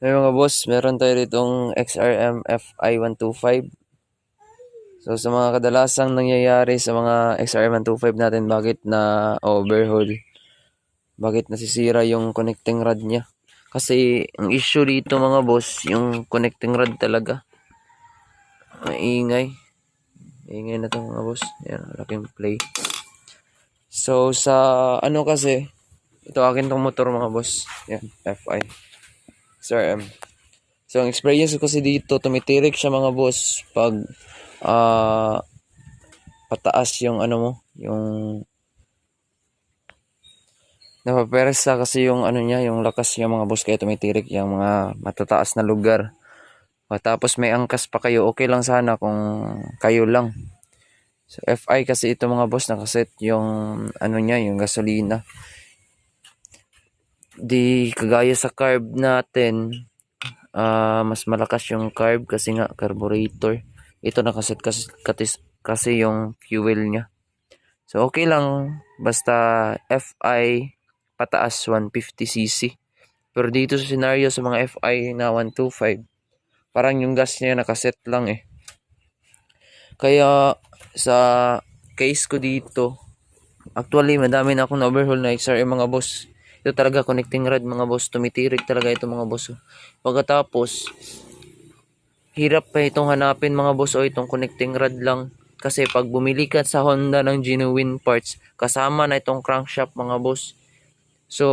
May mga boss, meron tayo ditong XRM FI125. So sa mga kadalasang nangyayari sa mga XRM 125 natin, bakit na overhaul? Bakit nasisira yung connecting rod niya? Kasi ang issue dito mga boss, yung connecting rod talaga. Maingay. Maingay na to mga boss. Yan, laking play. So sa ano kasi, ito akin tong motor mga boss. Yan, FI. XRM. So, ang experience ko kasi dito, tumitirik siya mga boss pag ah pataas yung ano mo, yung napapersa kasi yung ano niya, yung lakas niya mga boss kaya tumitirik yung mga matataas na lugar. Tapos may angkas pa kayo, okay lang sana kung kayo lang. So, FI kasi ito mga boss, nakaset yung ano niya, yung gasolina di kagaya sa carb natin ah mas malakas yung carb kasi nga carburetor. Ito nakaset kasi, kasi, kasi yung fuel niya. So okay lang. Basta FI pataas 150cc pero dito sa scenario sa mga FI na 125 parang yung gas niya nakaset lang eh. Kaya sa case ko dito actually madami na akong na-overhaul na XRM mga boss ito talaga connecting rod mga boss. Tumitirik talaga ito mga boss. Pagkatapos, hirap pa itong hanapin mga boss o itong connecting rod lang. Kasi pag bumili ka sa Honda ng genuine parts, kasama na itong crankshaft mga boss. So,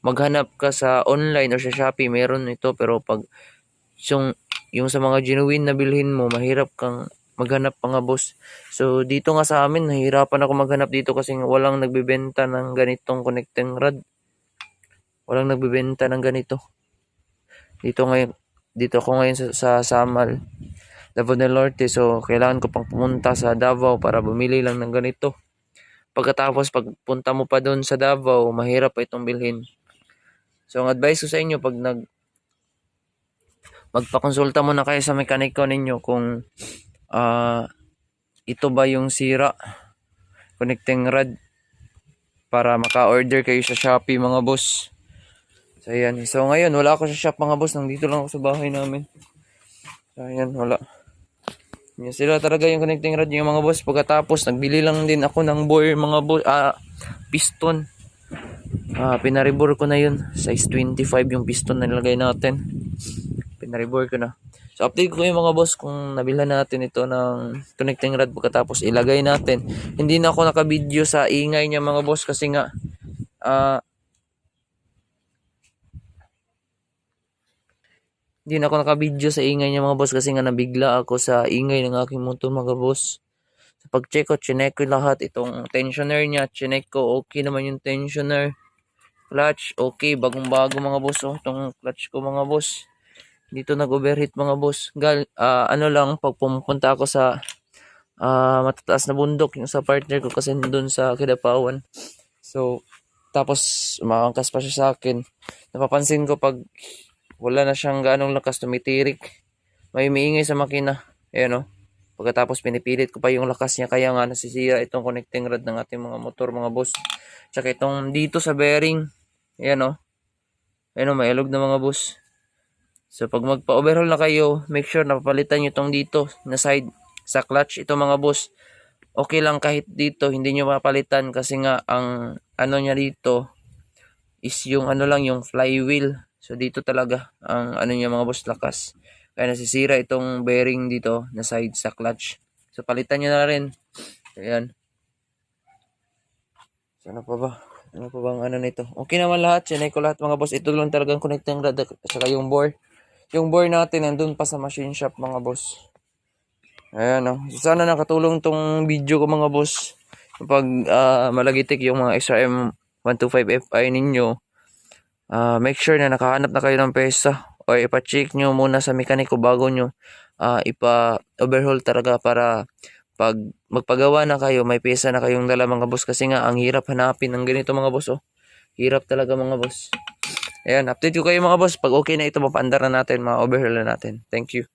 maghanap ka sa online o sa Shopee, meron ito. Pero pag yung, yung sa mga genuine na bilhin mo, mahirap kang maghanap mga boss. So, dito nga sa amin, nahihirapan ako maghanap dito kasi walang nagbibenta ng ganitong connecting rod. Walang nagbebenta ng ganito. Dito ngayon, dito ako ngayon sa, sa Samal, Davao del Norte. So, kailangan ko pang pumunta sa Davao para bumili lang ng ganito. Pagkatapos, pagpunta mo pa doon sa Davao, mahirap pa itong bilhin. So, ang advice ko sa inyo, pag nag magpakonsulta muna kayo sa mekaniko ninyo kung uh, ito ba yung sira connecting rod para maka-order kayo sa Shopee mga boss. So, ayan. So, ngayon, wala ako sa shop mga boss. Nandito lang ako sa bahay namin. So, ayan, wala. Yan sila talaga yung connecting rod yung mga boss. Pagkatapos, nagbili lang din ako ng bore mga boss. Ah, piston. Ah, pinaribor ko na yun. Size 25 yung piston na nilagay natin. Pinaribor ko na. So, update ko yung mga boss kung nabilhan natin ito ng connecting rod pagkatapos ilagay natin. Hindi na ako naka-video sa ingay niya mga boss kasi nga ah, Hindi na ako nakabidyo sa ingay niya mga boss kasi nga nabigla ako sa ingay ng aking motor mga boss. Sa pag-check ko, chinek ko lahat itong tensioner niya. Chinek ko, okay naman yung tensioner. Clutch, okay. Bagong-bago mga boss. Oh, itong clutch ko mga boss. Dito nag-overheat mga boss. Gal, uh, ano lang, pag pumunta ako sa uh, matataas na bundok yung sa partner ko kasi doon sa Kidapawan. So, tapos umakangkas pa siya sa akin. Napapansin ko pag wala na siyang ganong lakas tumitirik. May miingay sa makina. Ayan o. Oh. Pagkatapos pinipilit ko pa yung lakas niya kaya nga nasisira itong connecting rod ng ating mga motor mga boss. Tsaka itong dito sa bearing. Ayan o. Oh. Ayan o, oh, may ilog na mga boss. So pag magpa-overhaul na kayo, make sure na papalitan nyo itong dito na side sa clutch. Ito mga boss, okay lang kahit dito, hindi nyo mapalitan kasi nga ang ano niya dito is yung ano lang, yung flywheel. So dito talaga ang ano niya mga boss lakas. Kaya nasisira itong bearing dito na side sa clutch. So palitan niyo na rin. Ayan. So ano pa ba? Ano pa bang ano nito? Okay naman lahat. Sinay ko lahat mga boss. Ito lang talagang connecting rod at saka yung bore. Yung bore natin nandun pa sa machine shop mga boss. Ayan o. Oh. Sana nakatulong tong video ko mga boss. Pag uh, malagitik yung mga XRM 125 FI ninyo uh, make sure na nakahanap na kayo ng pesa o ipa-check nyo muna sa mekaniko bago nyo uh, ipa-overhaul talaga para pag magpagawa na kayo, may pesa na kayong dala mga boss kasi nga ang hirap hanapin ng ganito mga boss oh. Hirap talaga mga boss. Ayan, update ko kayo mga boss. Pag okay na ito, mapaandar na natin, mga overhaul na natin. Thank you.